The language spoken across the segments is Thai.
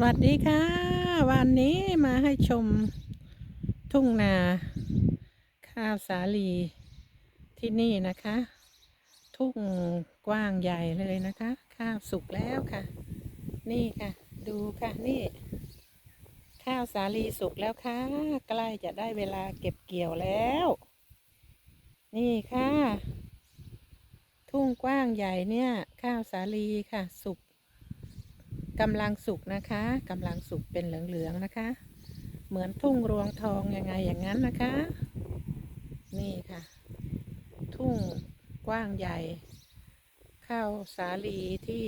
สวัสดีค่ะ วันนี้มาให้ชมทุ่งนาข้าวสาลีที่นี่นะคะ ทุ่งกว้างใหญ่เลยนะคะ ข้าวสุกแล้วค่ะ นี่ค่ะ ดูค่ะนี่ ข้าวสาลีสุกแล้วค่ะ ใกล้จะได้เวลาเก็บเกี่ยวแล้ว นี่ค่ะ ทุ่งกว้างใหญ่เนี่ย ข้าวสาลีค่ะ สุก กำลังสุกนะคะกำลังสุกเป็นเหลืองๆนะคะ เหมือนทุ่งรวงทองยังไงอย่างนั้นนะคะ นี่ค่ะ ทุ่งกว้างใหญ่ ข้าวสาลีที่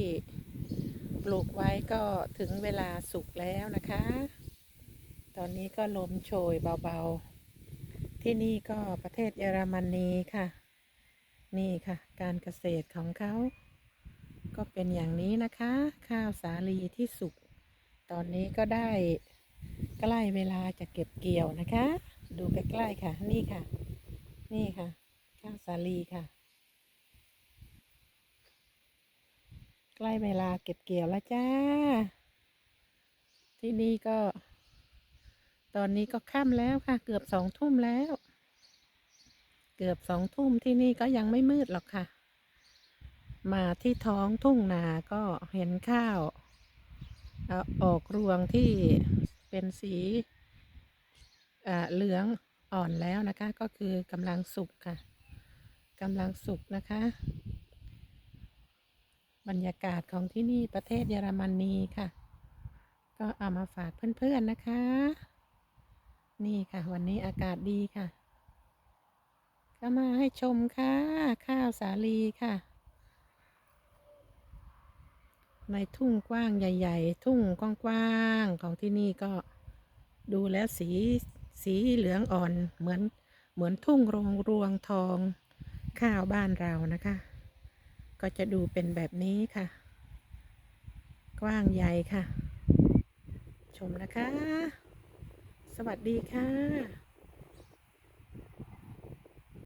ปลูกไว้ก็ถึงเวลาสุกแล้วนะคะ ตอนนี้ก็ลมโชยเบาๆ ที่นี่ก็ประเทศเยอรมนีค่ะ นี่ค่ะ การเกษตรของเขา ก็เป็นอย่างนี้นะคะ ข้าวสาลีที่สุก ตอนนี้ก็ได้ใกล้เวลาจะเก็บเกี่ยวนะคะ ดูใกล้ๆค่ะ นี่ค่ะ นี่ค่ะ ข้าวสาลีค่ะ ใกล้เวลาเก็บเกี่ยวแล้วจ้า ที่นี่ก็ ตอนนี้ก็ค่ำแล้วค่ะ เกือบสองทุ่มแล้ว เกือบสองทุ่มที่นี่ก็ยังไม่มืดหรอกค่ะ มาที่ท้องทุ่งนาก็เห็นข้าวออกรวงที่เป็นสีเหลืองอ่อนแล้วนะคะ ก็คือกำลังสุกค่ะกำลังสุกนะคะ บรรยากาศของที่นี่ประเทศเยอรมนีค่ะ ก็เอามาฝากเพื่อนๆนะคะ นี่ค่ะวันนี้อากาศดีค่ะ ก็มาให้ชมค่ะ ข้าวสาลีค่ะ ในทุ่งกว้างใหญ่ ๆ ทุ่งกว้างๆของที่นี่ก็ดูแล้วสีสีเหลืองอ่อนเหมือนเหมือนทุ่งรงรวงทองข้าวบ้านเรานะคะ ก็จะดูเป็นแบบนี้ค่ะ กว้างใหญ่ค่ะ ชมนะคะ สวัสดีค่ะ